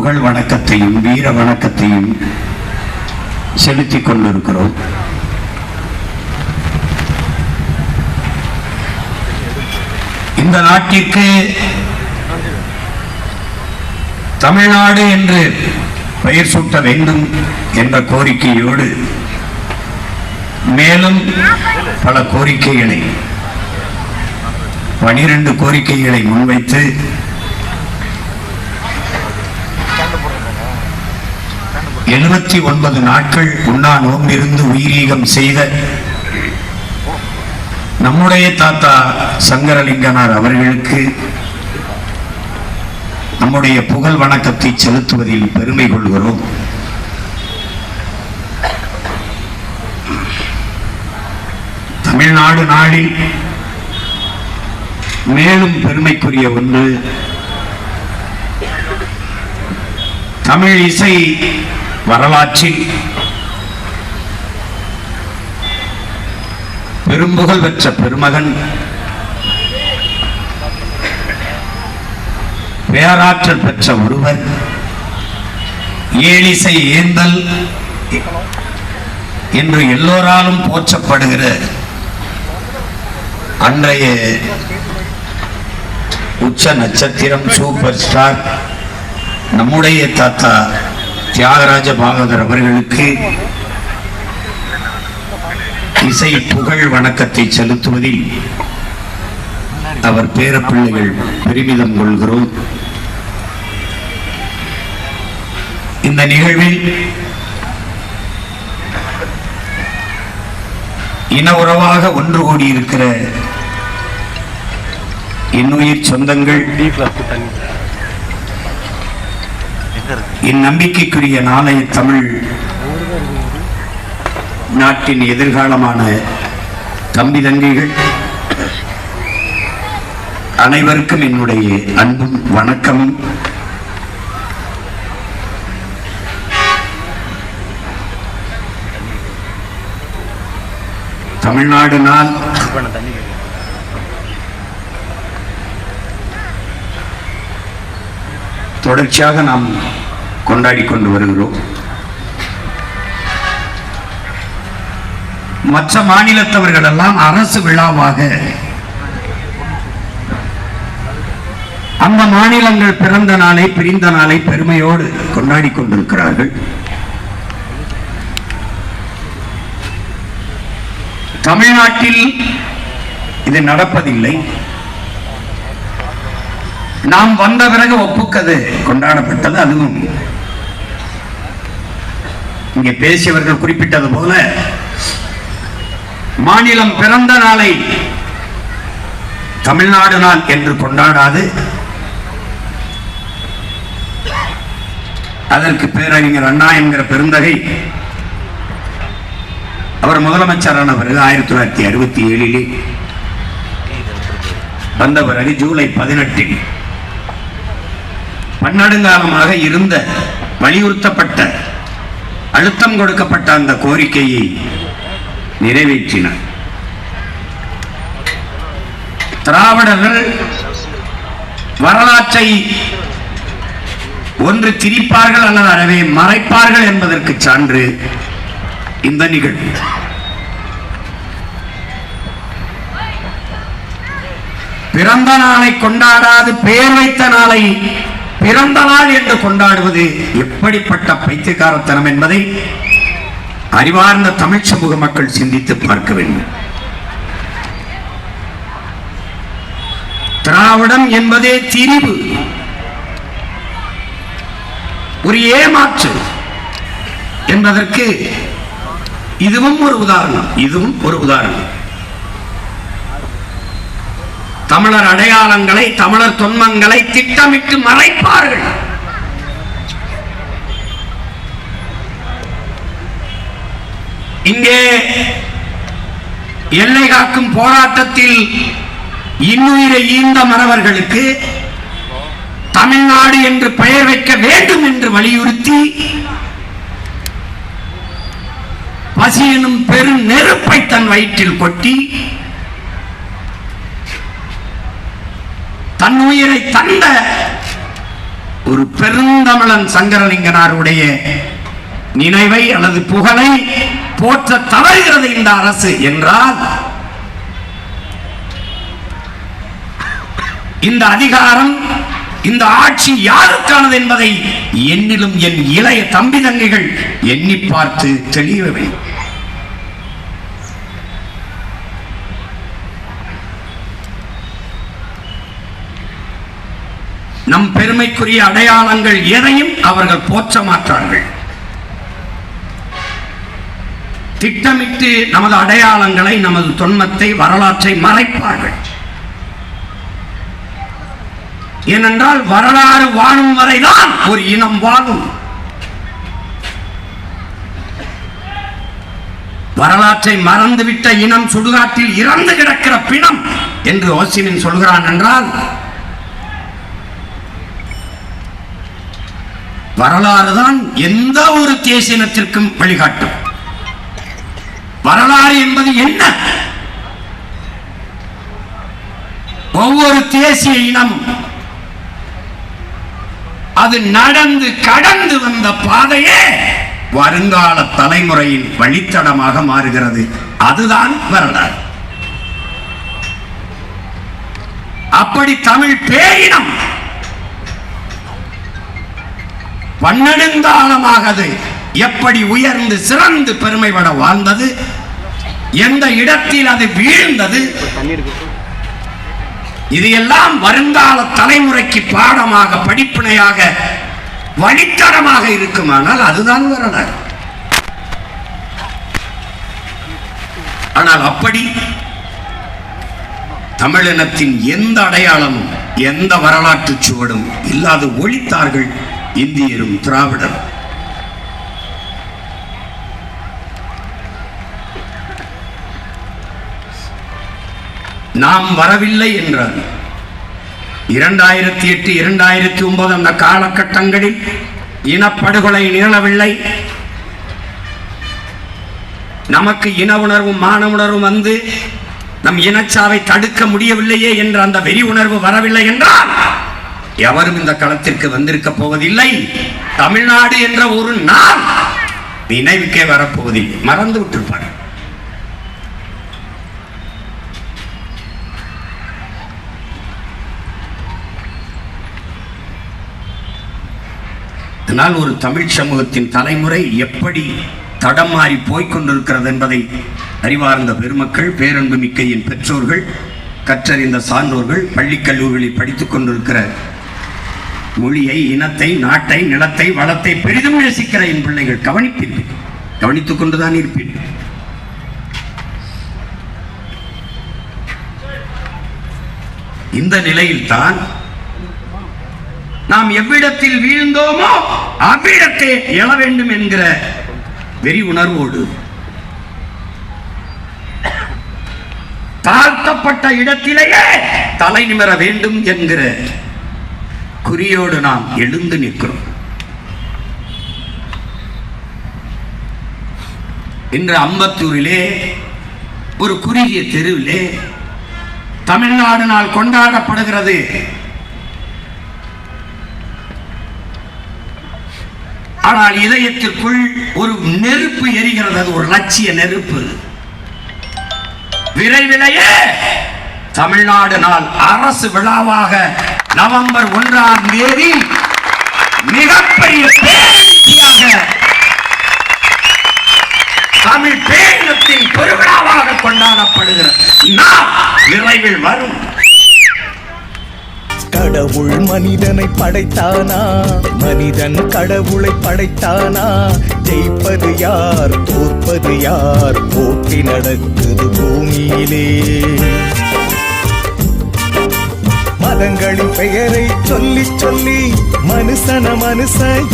புகழ் வணக்கத்தையும் வீர வணக்கத்தையும் செலுத்திக் கொண்டிருக்கிறோம். இந்த நாட்டிற்கு தமிழ்நாடு என்று பெயர் சூட்ட வேண்டும் என்ற கோரிக்கையோடு மேலும் பல கோரிக்கைகளை பனிரெண்டு கோரிக்கைகளை முன்வைத்து எழுபத்தி ஒன்பது நாட்கள் உண்ணா நோம்பிருந்து உயிரீகம் செய்த நம்முடைய தாத்தா சங்கரலிங்கனார் அவர்களுக்கு நம்முடைய புகழ் வணக்கத்தை செலுத்துவதில் பெருமை கொள்கிறோம். தமிழ்நாடு நாளில் மேலும் பெருமைக்குரிய ஒன்று தமிழ் இசை வரலாற்றில் பெரும்புகழ் பெற்ற பெருமகன் பேராற்றல் பெற்ற ஒருவர் ஏழிசை ஏந்தல் என்று எல்லோராலும் போற்றப்படுகிற அன்றைய உச்ச நட்சத்திரம் சூப்பர் ஸ்டார் நம்முடைய தாத்தா தியாகராஜ பாகவதர் அவர்களுக்கு இசை புகழ் வணக்கத்தை செலுத்துவதில் அவர் பேரப்பிள்ளைகள் பெருமிதம் கொள்கிறோம். இந்த நிகழ்வில் இன உறவாக ஒன்று கூடியிருக்கிற இன்னுயிர் சொந்தங்கள் என் நம்பிக்கைக்குரிய நாளைய தமிழ் நாட்டின் எதிர்காலமான தம்பி தங்கைகள் அனைவருக்கும் என்னுடைய அன்பும் வணக்கமும். தமிழ்நாடு நாள் தொடர்ச்சியாக நாம் கொண்டாடி கொண்டு வருகிறோம். மற்ற மாநிலத்தவர்கள் எல்லாம் அரசு விழாவாக அந்த மாநிலங்கள் பிறந்த நாளை பிரிந்த நாளை பெருமையோடு கொண்டாடி கொண்டிருக்கிறார்கள். தமிழ்நாட்டில் இது நடப்பதில்லை. நாம் வந்த பிறகு ஒப்புக்கது கொண்டாடப்பட்டது அதுவும் இங்கே பேசியவர்கள் குறிப்பிட்டது போல மாநிலம் பிறந்த நாளை தமிழ்நாடு நாள் என்று கொண்டாடாது. அதற்கு பேரறிஞர் அண்ணா என்கிற பெருந்தகை அவர் முதலமைச்சரான பிறகு ஆயிரத்தி தொள்ளாயிரத்தி அறுபத்தி ஏழிலே. வந்த பிறகு ஜூலை பதினெட்டில். பன்னெடுங்காலமாக இருந்த வலியுறுத்தப்பட்ட அழுத்தம் கொடுக்கப்பட்ட அந்த கோரிக்கையை நிறைவேற்றினார். திராவிடர்கள் வரலாற்றை ஒன்று திரிப்பார்கள் அல்லது அறவே மறைப்பார்கள் என்பதற்கு சான்று இந்த நிகழ்வு. பிறந்த நாளை கொண்டாடாது பெயர் வைத்த நாளை பிறந்த நாள் என்று கொண்டாடுவது எப்படிப்பட்ட பைத்தியக்காரத்தனம் என்பதை அறிவார்ந்த தமிழ் சமூக மக்கள் சிந்தித்து பார்க்க வேண்டும். திராவிடம் என்பதே திரிவு ஒரு ஏமாற்று என்பதற்கு இதுவும் ஒரு உதாரணம் இதுவும் ஒரு உதாரணம். தமிழர் அடையாளங்களை தமிழர் தொன்மங்களை திட்டமிட்டு மறைப்பார்கள். இங்கே எல்லை காக்கும் போராட்டத்தில் இன்னுயிரை ஈந்த மறவர்களுக்கு தமிழ்நாடு என்று பெயர் வைக்க வேண்டும் என்று வலியுறுத்தி பசி எனும் பெரும் நெருப்பை தன் வயிற்றில் கொட்டி தன் உயிரை தந்த ஒரு பெருந்தமிழன் சங்கரலிங்கனாருடைய நினைவை அல்லது புகழை போற்ற தவறுகிறது இந்த அரசு என்றால் இந்த அதிகாரம் இந்த ஆட்சி யாருக்கானது என்பதை என்னிலும் என் இளைய தம்பி தங்கைகள் எண்ணி பார்த்து தெளியவை நம் பெருமைக்குரிய அடையாளங்கள் எதையும் அவர்கள் போற்ற மாட்டார்கள் திட்டமிட்டு நமது அடையாளங்களை நமது தொன்மத்தை வரலாற்றை மறைப்பார்கள். ஏனென்றால் வரலாறு வாழும் வரைதான் ஒரு இனம் வாழும். வரலாற்றை மறந்துவிட்ட இனம் சுடுகாட்டில் இறந்து கிடக்கிற பிணம் என்று ஓசிமின் சொல்கிறான் என்றால் வரலாறு தான் எந்த ஒரு தேசியனத்திற்கும் வழிகாட்டும். வரலாறு என்பது என்ன? ஒவ்வொரு தேசிய இனம் அது நடந்து கடந்து வந்த பாதையே வருங்கால தலைமுறையின் வழித்தடமாக மாறுகிறது. அதுதான் வரலாறு. அப்படி தமிழ் பேரினம் பன்னெடுங்காலமாக அது எப்படி உயர்ந்து சிறந்து பெருமைபட வாழ்ந்தது எந்த இடத்தில் அது வீழ்ந்தது இது எல்லாம் வருங்கால தலைமுறைக்கு பாடமாக படிப்பினையாக வழித்தரமாக இருக்குமானால் அதுதான் வரலாறு. ஆனால் அப்படி தமிழினத்தின் எந்த அடையாளமும் எந்த வரலாற்று சுவடும் இல்லாது ஒழித்தார்கள். இந்தியரும் திராவிடரும் நாம் வரவில்லை என்றார் இரண்டாயிரத்தி எட்டு இரண்டாயிரத்தி ஒன்பது அந்த காலகட்டங்களில் இனப்படுகொலை நிகழவில்லை. நமக்கு இன உணர்வும் மான உணர்வும் வந்து நம் இனச்சாவை தடுக்க முடியவில்லையே என்ற அந்த வெறி உணர்வு வரவில்லை என்றால் எவரும் இந்த களத்திற்கு வந்திருக்க போவதில்லை. தமிழ்நாடு என்ற ஒரு நாள் நினைவுக்கே வரப்போவதில்லை. மறந்து விட்டிருப்பார். இதனால் ஒரு தமிழ் சமூகத்தின் தலைமுறை எப்படி தடம் மாறி போய்கொண்டிருக்கிறது என்பதை அறிவார்ந்த பெருமக்கள் பேரன்பு மிக்க என் பெற்றோர்கள் கற்றறிந்த சான்றோர்கள் பள்ளி கல்லூரிகளில் படித்துக் கொண்டிருக்கிற மொழியை இனத்தை நாட்டை நிலத்தை வளத்தை பெரிதும் நேசிக்கிற என் பிள்ளைகள் கவனிப்பீர்கள். கவனித்துக் கொண்டுதான் இருப்பீர்கள். இந்த நிலையில்தான் நாம் எவ்விடத்தில் வீழ்ந்தோமோ அவ்விடத்தை எழ வேண்டும் என்கிற வெறி உணர்வோடு தாழ்த்தப்பட்ட இடத்திலேயே தலை நிமிர வேண்டும் என்கிற குறியோடு நாம் எழுந்து நிற்கிறோம். இன்று அம்பத்தூரிலே ஒரு குறுகிய தெருவிலே தமிழ்நாடு நாள் கொண்டாடப்படுகிறது. ஆனால் இதயத்திற்குள் ஒரு நெருப்பு எரிகிறது அது ஒரு லட்சிய நெருப்பு. விரைவிலேயே தமிழ்நாடு நாள் அரசு விழாவாக நவம்பர் ஒன்றாம் தேதி மிகப்பெரிய பேரணியாக தமிழ் பேரினத்தின் பெருவிழாவாக கொண்டாடப்படுகிறது. நாம் விரைவில் வரும். கடவுள் மனிதனை படைத்தானா? மனிதன் கடவுளை படைத்தானா? ஜெயிப்பது யார் தோற்பது யார்? போட்டி நடக்குது பூமியிலே. மதங்களின் பெயரை சொல்லி சொல்லி மனுஷன மனுஷன்